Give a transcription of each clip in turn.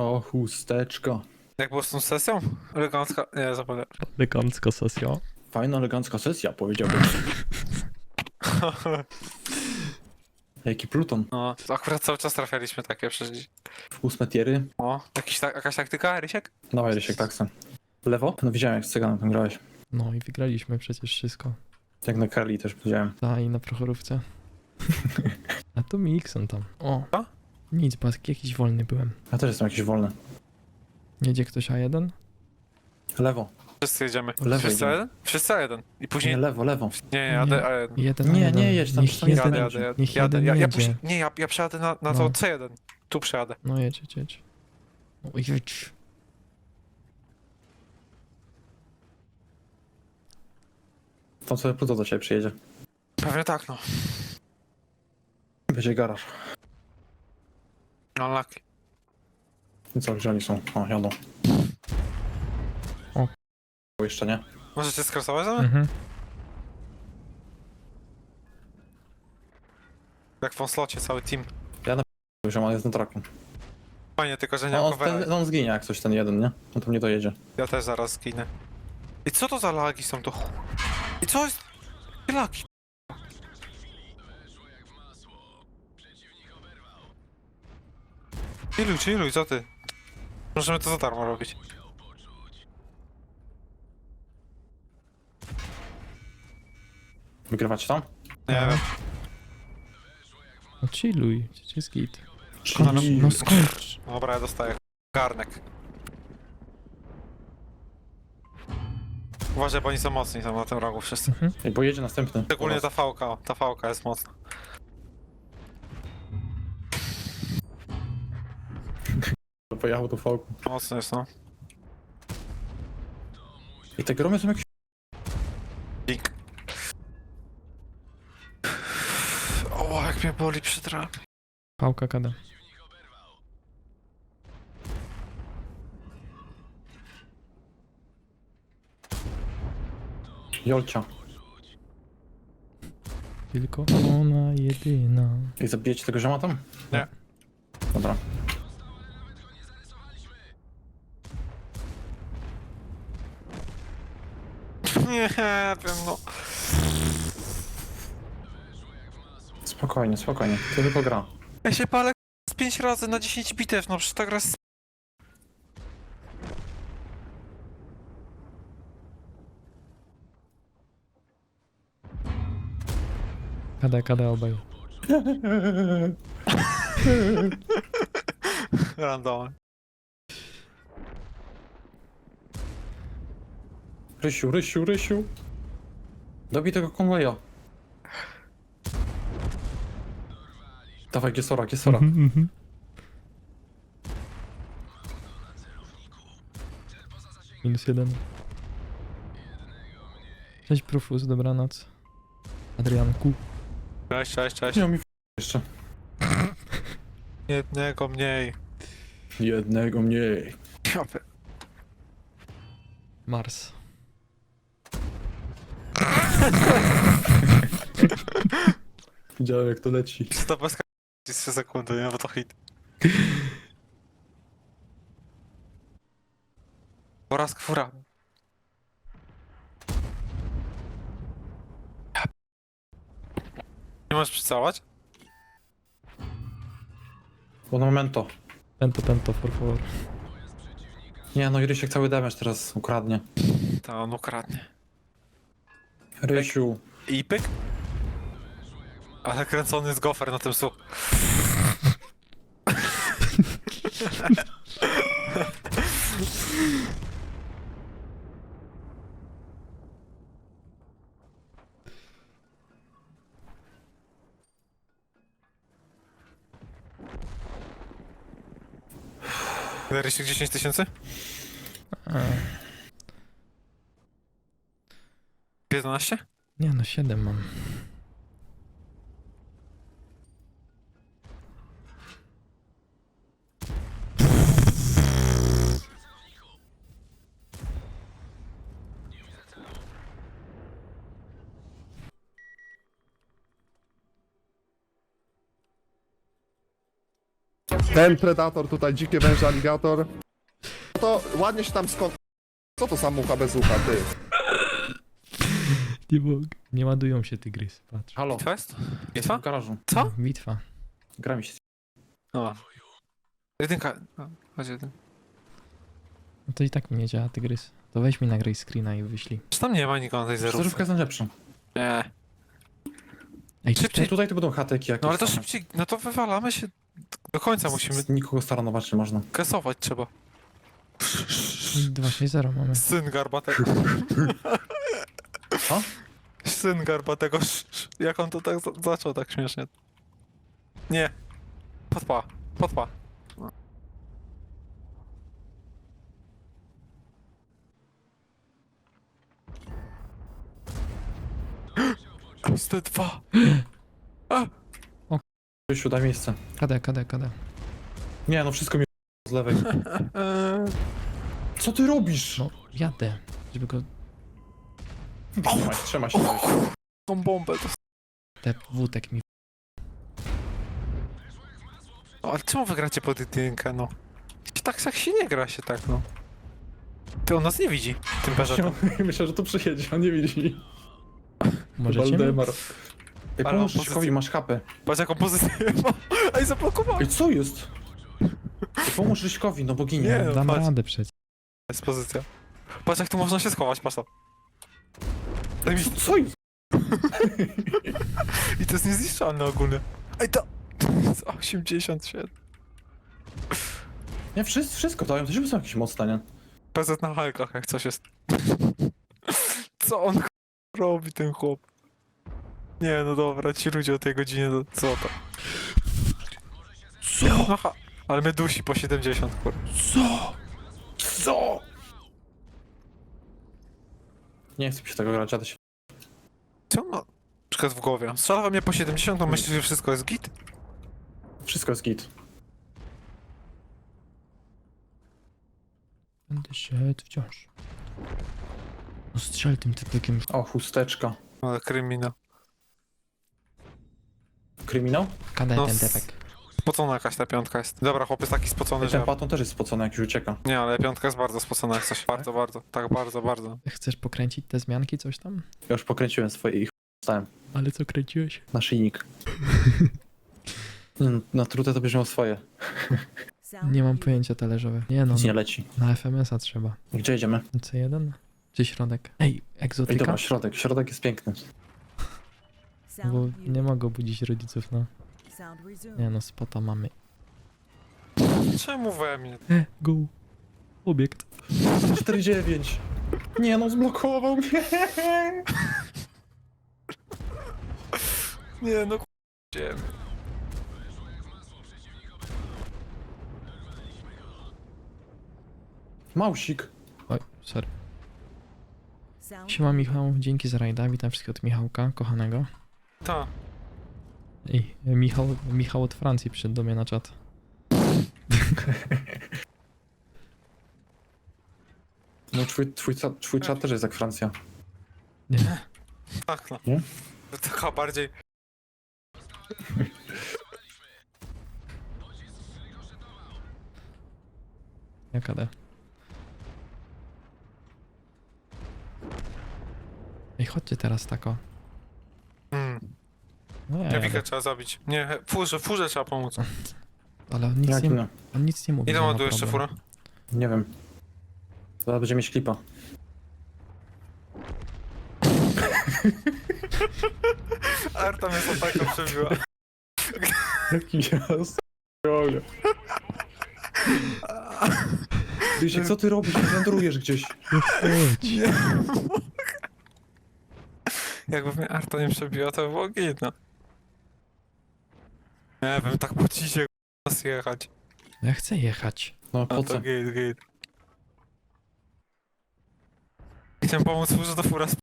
O, chusteczka. Jak było z tą sesją? Elegancka. Nie, zapomniałem. Elegancka sesja. Fajna, elegancka sesja, powiedziałbym. Jaki pluton. No, akurat cały czas trafialiśmy takie przecież. W ósme tiery. O, jakiś ta, jakaś taktyka, Rysiek? Dawaj, Rysiek, taksem. Lewo? No widziałem, jak z cyganem tam grałeś. No i wygraliśmy przecież wszystko. Jak na Carly też widziałem. Ta i na prochorówce. A to Mikson tam. O. Co? Nic, bo jakiś wolny byłem. Ja też jestem jakiś wolny. Jedzie ktoś A1? Lewo. Wszyscy jedziemy. Lewo Wszyscy idziemy. jeden? Wszyscy jeden. I później... Nie, lewo, lewo. Nie, nie, jadę A1. Jeden Nie, A1. nie jedź, tam Niech jeden, Jadę, jadę, jadę. niech jadę. jeden Ja, ja jedzie. później, nie, ja, ja przejadę na, na to No. C1. Tu przejadę. No jedź, jedź, jedź. No jedź. Tam sobie pluton do ciebie przyjedzie. Pewnie tak, no. Będzie garaż. Unlucky. I co, gdzie oni są? O, jadą. O. Jeszcze nie. Możecie skrasować za mnie? Mhm. Jak w Onslocie, cały team. Ziom, jest na traku. Fajnie, tylko że nie No, mam on, covera. ten, on zginie jak coś ten jeden, nie? On tam nie dojedzie. Ja też zaraz zginę. I co to za lagi są to? I co jest? Jakie lagi? Chilluj, chilluj, co ty? Możemy to za darmo robić. Wygrywacie tam? Nie wiem. No chilluj, przecież jest git. No, no, No skończ. Dobra, ja dostaję garnek. Uważaj, bo oni są mocni tam na tym rogu wszyscy. Mhm. Ej, bo jedzie następny. Szczególnie ta fałka, ta fałka jest mocna. Pojechał do fałku. Mocny jest, no. I te gromy są jakieś... Pik. O, jak mnie boli przytra. Pałka kada. Jolcia. Tylko ona jedyna. I zabijecie tego zioma tam? Nie. Dobra. Nie wiem, no. Spokojnie, spokojnie. To tylko gra. Ja się palę z 5 razy na 10 bitew, no przecież ta gra jest... Kada, kada obaj. Random. Rysiu, Rysiu, Rysiu. Dobij tego konwoja. Dawaj, Giesora, Giesora. Mhm, mhm. Minus jeden. Cześć Profus, dobranoc. Adrianku. Cześć, cześć, cześć. Nie mam mi f- jeszcze. Jednego mniej. Jednego mniej. Mars. Widziałem jak to leci. To bez k- 3 sekundy, nie? Bo to hit. Poraz kwura. Nie możesz przycałać? Bo na momento. Pento, pento, for favor. Nie no i Rysiek cały damage teraz ukradnie. To on ukradnie. Rysiu. I pyk? Ale kręcony jest gofer na tym słuch. Rysiek 10 tysięcy? 15? Nie no, 7 mam. Ten predator tutaj, dzikie węże, aligator. To ładnie się tam skok... Co to samucha bez ucha, ty? Nie mogę. Nie ładują się tygrys, patrz. Halo, Co jest? jestem Co? w garażu. Co? Bitwa. Gra mi się. No. Jedynka. No, Chodź jeden. No to i tak mi nie działa tygrys. To weź mi nagraj screena i wyślij. Czy tam nie ma nikogo na tej zerówce? Zerówka jest najlepsza. Nie. Ej, Szybciej. Ej, tutaj to będą chateki jakieś. No ale to same. szybciej, no to wywalamy się do końca, musimy Z- Nikogo staranować nie można. kasować trzeba. 260 mamy. Syn garbatego. Co? Syn garbatego. sz- sz- Jak on to tak za zaczął tak śmiesznie. Nie. Podpa. Podpa. MST2. Rysiu, daj miejsce. KD, KD, KD. Nie, no wszystko mi z lewej. Eee, Co ty robisz? No, jadę. Żeby go... Trzymaj, trzymaj się. tą bombę to... Te wódek mi... No, ale czemu wygracie pod jedynkę, no? Tak, tak się nie gra się tak, no. Ty on nas nie widzi, tym barze. Myślę, że tu przyjedzie, on nie widzi. Możecie? Waldemar. Ej, Ale pomóż opozycja- masz kapę. Patrz jaką pozycję ma. Ej, zablokowałem. Ej, co jest? Ej, pomóż Ryśkowi, no bogini. Nie, no. Dam patrz. radę przecież. Jest pozycja. Patrz jak tu można się schować, patrz to. Daj mi... Co, co jest? I to jest niezniszczalne ogólnie. Ej, to... Z 87. Nie, wszystko, wszystko to się są jakieś mocne, nie? PZ na halkach, jak coś jest. Co on ch- robi, ten chłop? Nie, no dobra, ci ludzie o tej godzinie, to co to? Co? Aha, ale mnie dusi po 70, kur. Co? Co? Nie chcę mi się tego grać, jadę się. Co ma? Przykład w głowie. Strzela mnie po 70, to myślisz, że wszystko jest git? Wszystko jest git. Będę szedł wciąż. No strzel tym typekiem. O, chusteczka. Ale kryminał. Kryminał? KD No s-. Spocona jakaś ta piątka jest. Dobra, chłopiec taki spocony, Ej, że... ten paton też jest spocony, jak już ucieka. Nie, ale piątka jest bardzo spocona jak coś. Bardzo, bardzo. Tak, bardzo, bardzo. Chcesz pokręcić te zmianki, coś tam? Ja już pokręciłem swoje i ch- stałem. Ale co kręciłeś? Naszyjnik. Nie, no, Na trutę to bierzemy swoje. Nie mam pojęcia talerzowe. Nie no, Nic nie leci. na FMS-a trzeba. Gdzie jedziemy? C1? Czy środek? Ej, Ej, egzotyka? dobra, środek. Środek jest piękny. Bo nie mogę budzić rodziców, no. Nie no, spota mamy. Czemu we mnie? E, go. Obiekt. 4,9. Nie no, zblokował mnie. Nie, no k***cie. Mausik. Oj, sorry. Siema Michał, dzięki za rajda. Witam wszystkich od Michałka, kochanego. Ta. Ej, Michał, Michał od Francji przyszedł do mnie na czat. No twój, twój, ca- twój czat też jest jak Francja. Nie. Tak, no. Nie? To Taka bardziej... Jaka D? Ej, chodźcie teraz tako. No trzeba zabić. Nie, furze, furze trzeba pomóc. Ale on nic, Jak nie, on nic nie mówi. Ile że ma tu jeszcze problem. fura? Nie wiem. Zaraz będzie mieć klipa. Arta mnie z ataką przebiła. Jaki jest? Ojej. Rysiek, co ty robisz? Wędrujesz gdzieś. Chodź. Jakby mnie Arta nie przebiła, to by było git, no. Nie wiem, tak po cisie nas jechać. Ja chcę jechać. No A po to co? git, git. Chciałem pomóc furze, to fura sp...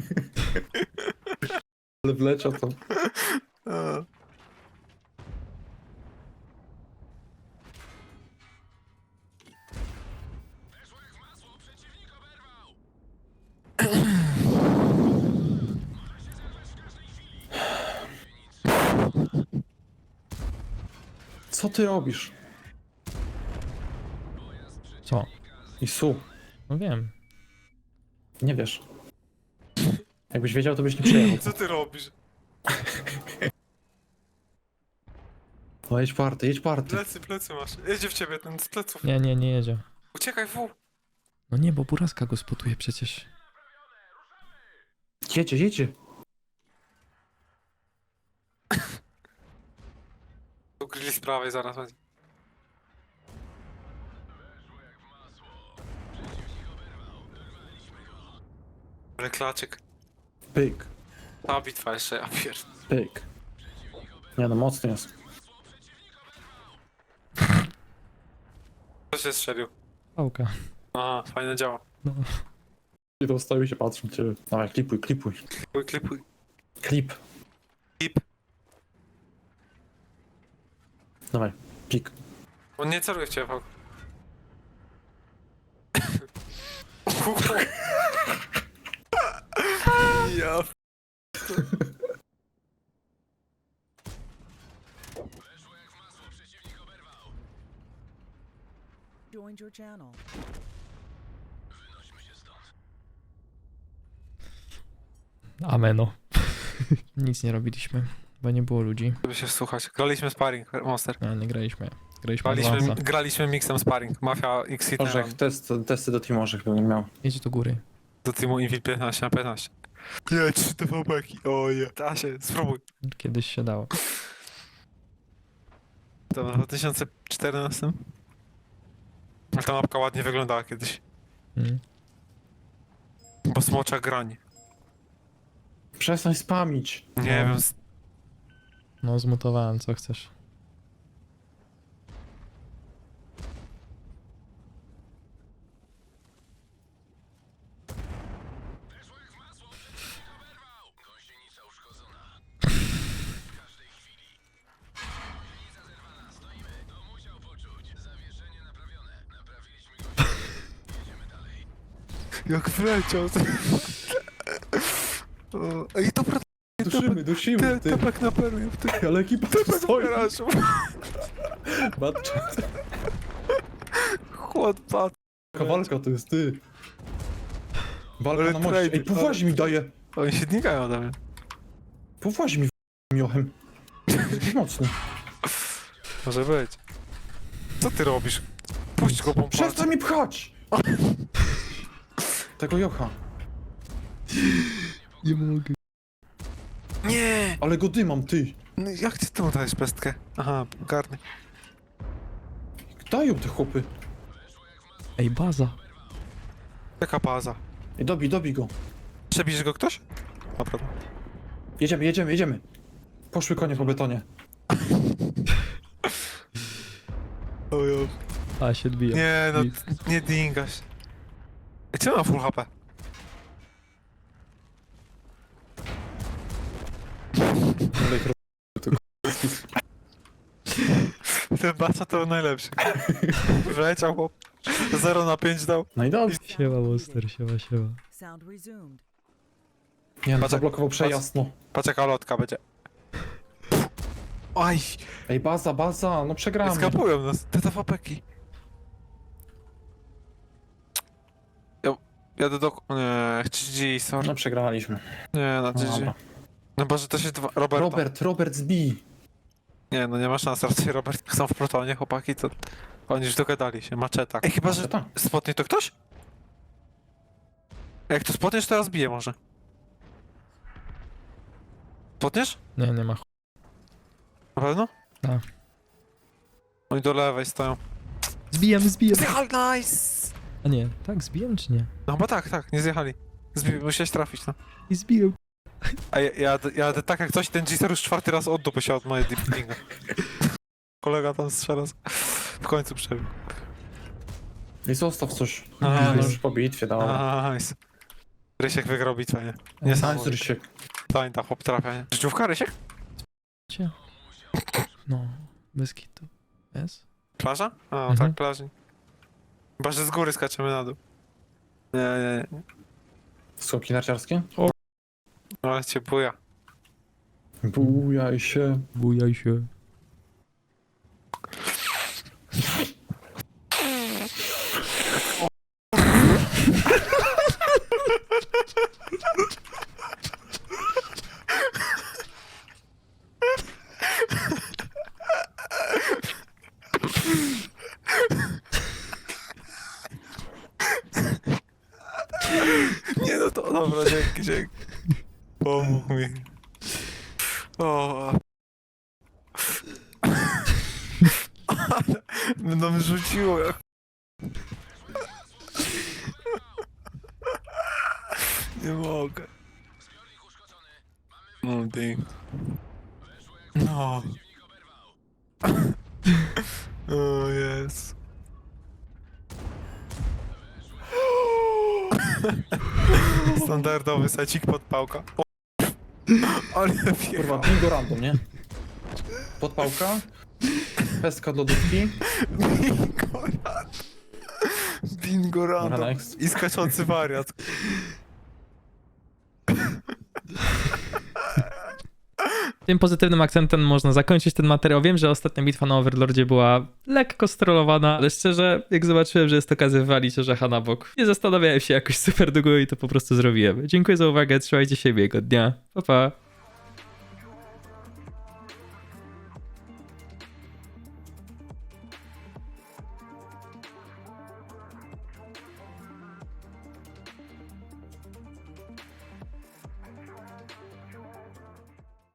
Ale wleciał to. A. Co ty robisz? Co? I su. No wiem. Nie wiesz. Jakbyś wiedział, to byś nie przyjechał. Co ty robisz? No jedź party, jedź party. Plecy, plecy masz. Jedzie w ciebie ten z pleców. Nie, nie, nie jedzie. Uciekaj, w. No nie, bo buraska go spotuje przecież. Jedzie, jedzie. Ukryli z prawej zaraz będzie. Ale klaczyk. Pyk, Ta bitwa jeszcze, ja pier... pyk. Nie no, mocny jest. Co się strzelił? Pałka. Aha, fajne działa. No. I to stoi się patrzą na ciebie. Dawaj, klipuj, klipuj. Klipuj, klipuj. Klip. Klip. Dawaj, pik. On nie celuje w ciebie, Paweł. ja... Joined your channel. Ameno. Nic nie robiliśmy, bo nie było ludzi. Żeby się słuchać. Graliśmy sparring, Monster. Nie, nie graliśmy. Graliśmy Graliśmy, Advance'a. graliśmy mixem sparring. Mafia X i Orzech, test, testy do Team Orzech bym miał. Jedź do góry. Do teamu Invil 15 na 15. Nie, trzy TVP-ki. Oje. Da się, spróbuj. Kiedyś się dało. To w 2014? Ale ta mapka ładnie wyglądała kiedyś. Mm. Bo smocza grań. Przestań spamić. Nie No. wiem, No, zmutowałem, co chcesz. jak wleciał. O, Ej, dobra, Duszymy, te, ty. tepek na perły w tym Ale ekipa tu stoi. garażu. Matcze. Chłod pat. Walka to jest ty. Walka Ale na moście. trade, Ej, powłazi mi daje. Oni się dźwigają ode mnie. Powłazi mi w- miochem. Jest mocny. Może być. Co ty robisz? Puść go, bo Przestań mi pchać! Tego Jocha. Nie mogę. Nie! Ale go dymam, ty. No, jak ty tu dajesz pestkę? Aha, garny. Dają te chłopy. Ej, baza. Jaka baza? Ej, dobij, dobij go. Przebijesz go ktoś? Dobra. Jedziemy, jedziemy, jedziemy. Poszły konie po betonie. Ojo. A, się odbija. Nie, no, nie dingaś. Ej, Czemu ma full HP? Ale ich Ten bacza to najlepszy. Wleciał chłop. 0 na 5 dał. No i dobrze. Siema, monster, siema, siema. Sound resumed. Nie no, Patrz, zablokował przejazd, no. Patrz jaka lotka będzie. Aj! Ej, baza, baza, no przegramy. Skapują nas. Te TVP-ki. Ja, jadę do... Nie, GG, sorry. No przegraliśmy. Nie, na No, GG. dobra. No bo że to się dwa... Robert. Robert, Robert zbij. Nie, no nie ma szans, raczej Robert chcą w protonie, chłopaki, to... Oni już dogadali się, maczeta. Ej, chyba, że Maczeta? spotnie to ktoś? Jak to spotniesz, to raz bije może. Spotniesz? Nie, nie ma ch... Na pewno? Tak. Oni do lewej stoją. Zbijam, zbijam. Zjechali, nice! A nie, tak, zbijam czy nie? No chyba tak, tak, nie zjechali. Zbi musiałeś trafić, no. I zbiłem. A ja, ja, jadę tak jak coś, ten Gisor już czwarty raz od dupy się od mojej deeplinga. Kolega tam strzela. z- W końcu przebił. Ej, zostaw coś. Aha, no nice. już po bitwie, dobra. Nice. Rysiek wygrał bitwę, nie? Nie Niesamowite. Rysiek. Tań, ta chłop trafia, nie? Życiówka, Rysiek? Cie. No, bez kitu. Jest? Plaża? A, Mhm. tak, plaży. Chyba, że z góry skaczemy na dół. Nie, nie, nie. Skoki narciarskie? No, Ale cię buja. Bujaj się. Bujaj się. Nie no to dobra, dzięki, dzięki. Mi. O. Będą rzuciło. Nie mogę. No, ty. No. O, jest. Standardowy secik pod pałka. Ale Kurwa, bingo random, nie? Podpałka. Pestka od lodówki. Bingo random. Bingo Dobra, random. next. I skaczący wariat. Tym pozytywnym akcentem można zakończyć ten materiał. Wiem, że ostatnia bitwa na Overlordzie była lekko strollowana, ale szczerze, jak zobaczyłem, że jest okazja wywalić orzecha na bok, nie zastanawiałem się jakoś super długo i to po prostu zrobiłem. Dziękuję za uwagę, trzymajcie się miłego dnia. Pa, pa.